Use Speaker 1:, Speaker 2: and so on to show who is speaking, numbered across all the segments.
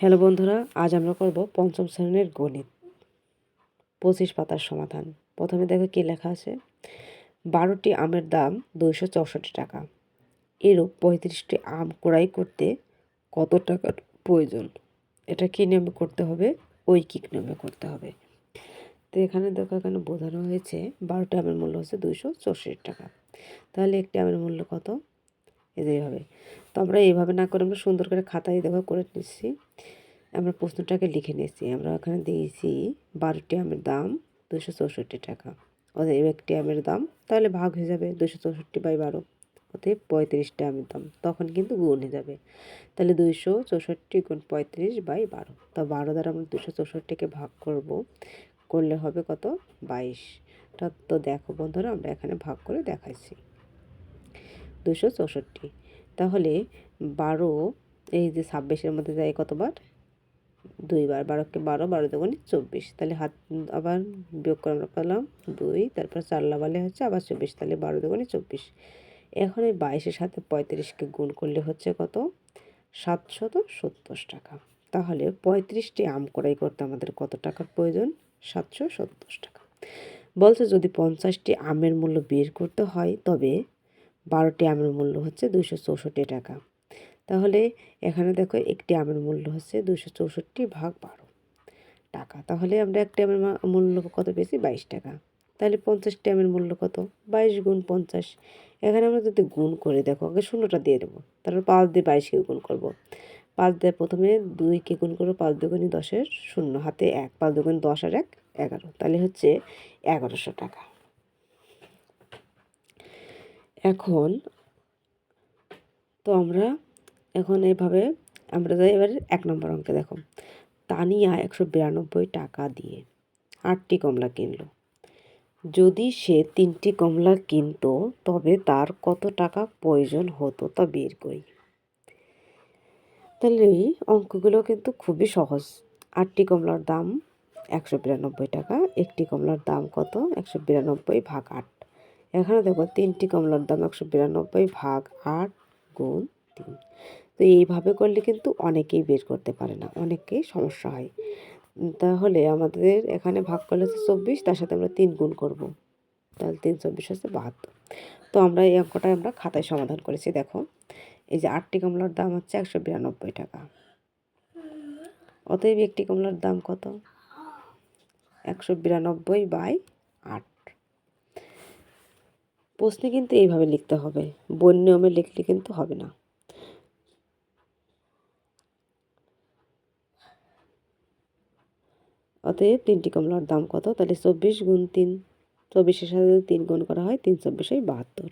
Speaker 1: Hello বন্ধুরা, আজ আমরা করব পঞ্চম শ্রেণির গণিত। পঁচিশ পাতার সমাধান। প্রথমে দেখো কী লেখা আছে। বারোটি আমের দাম দুইশো চৌষট্টি টাকা। এরূপ পঁয়ত্রিশটি আম ক্রয় করতে কত টাকার প্রয়োজন? এটা কী নিয়মে করতে হবে? ওই ঐকিক নিয়মে করতে হবে। তো এখানে দেখো, এখানে বোঝানো হয়েছে বারোটি আমের মূল্য হচ্ছে দুইশো চৌষট্টি টাকা। তাহলে একটি আমের মূল্য কত? এদের হবে তো আমরা এইভাবে না করে আমরা সুন্দর করে খাতায় দেখো করে নিচ্ছি। আমরা প্রশ্নটাকে লিখে নিয়েছি। আমরা ওখানে দিয়েছি বারোটি আমের দাম দুশো চৌষট্টি টাকা। অতএব একটি আমের দাম তাহলে ভাগ হয়ে যাবে দুশো চৌষট্টি বাই বারো। অতএব পঁয়ত্রিশটা আমের দাম। তখন কিন্তু গুণ হয়ে যাবে। তাহলে দুইশো চৌষট্টি গুণ পঁয়ত্রিশ বাই বারো। তো বারো দ্বারা আমরা দুশো চৌষট্টিকে ভাগ করব। করলে হবে কত? বাইশটা তো দেখো বন্ধুরা, আমরা এখানে ভাগ করে দেখাইছি। দুশো চৌষট্টি। তাহলে বারো, এই যে ছাব্বিশের মধ্যে যায় কতবার? দুইবার, বারোকে বারো বারো দুগুণে চব্বিশ। তাহলে হাত, আবার বিয়োগ করে আমরা পেলাম দুই, তারপর চার লাভালে হচ্ছে আবার চব্বিশ, তাহলে বারো দুগুণে চব্বিশ। এখন এই বাইশের সাথে পঁয়ত্রিশকে গুণ করলে হচ্ছে কত? সাতশত সত্তর টাকা। তাহলে পঁয়ত্রিশটি আম কড়াই করতে আমাদের কত টাকার প্রয়োজন? সাতশো সত্তর টাকা। বলছে যদি পঞ্চাশটি আমের মূল্য বের করতে হয়, তবে বারোটি আমের মূল্য হচ্ছে দুশো চৌষট্টি টাকা। তাহলে এখানে দেখো একটি আমের মূল্য হচ্ছে দুশো চৌষট্টি ভাগ বারো টাকা। তাহলে আমরা একটি আমের মূল্য কত পেয়েছি? বাইশ টাকা। তাহলে পঞ্চাশটি আমের মূল্য কত? বাইশ গুণ পঞ্চাশ। এখানে আমরা যদি গুণ করে দেখো, আগে শূন্যটা দিয়ে দেবো, তারপর পাঁচ দিয়ে বাইশকে গুণ করব। পাঁচ দিয়ে প্রথমে দুইকে গুণ করব পাঁচ দুগুণি দশের শূন্য, হাতে এক, পাঁচ দুগুণি দশ আর এক, এগারো। তাহলে হচ্ছে এগারোশো টাকা। এখন তো আমরা এখন এভাবে আমরা যাই এবার এক নম্বর অঙ্কে দেখো। তানিয়া একশো বিরানব্বই টাকা দিয়ে আটটি কমলা কিনল। যদি সে তিনটি কমলা কিনতো, তবে তার কত টাকা প্রয়োজন হতো তা বের করি। তাহলে এই অঙ্কগুলো কিন্তু খুবই সহজ। আটটি কমলার দাম একশো বিরানব্বই টাকা, একটি কমলার দাম কত? একশো বিরানব্বই ভাগ আট। এখানে দেখো তিনটি কমলার দাম একশো বিরানব্বই ভাগ আট গুণ তিন। তো এইভাবে করলে কিন্তু অনেকেই বের করতে পারে না, অনেকেই সমস্যা হয়। তাহলে আমাদের এখানে ভাগ করলে হচ্ছে চব্বিশ, তার সাথে আমরা তিন গুণ করব। তাহলে তিন চব্বিশ হচ্ছে বাহাত্তর। তো আমরা এই অঙ্কটা আমরা খাতায় সমাধান করেছি, দেখো। এই যে আটটি কমলার দাম হচ্ছে একশো বিরানব্বই টাকা। অতএব একটি কমলার দাম কত? একশো বিরানব্বই বাই আট। প্রশ্নে কিন্তু এইভাবে লিখতে হবে। বন্য নিয়মে লিখলে কিন্তু হবে না। অতএব তিনটি কমলার দাম কত? তাহলে চব্বিশ গুণ তিন, চব্বিশের সাথে যদি তিন গুণ করা হয়, তিন চব্বিশে বাহাত্তর।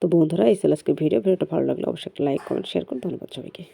Speaker 1: তো বন্ধুরা, এই ছিল আজকে ভিডিও। ভিডিওটা ভালো লাগলে অবশ্যই একটা লাইক, কমেন্ট শেয়ার করুন। ধন্যবাদ সবাইকে।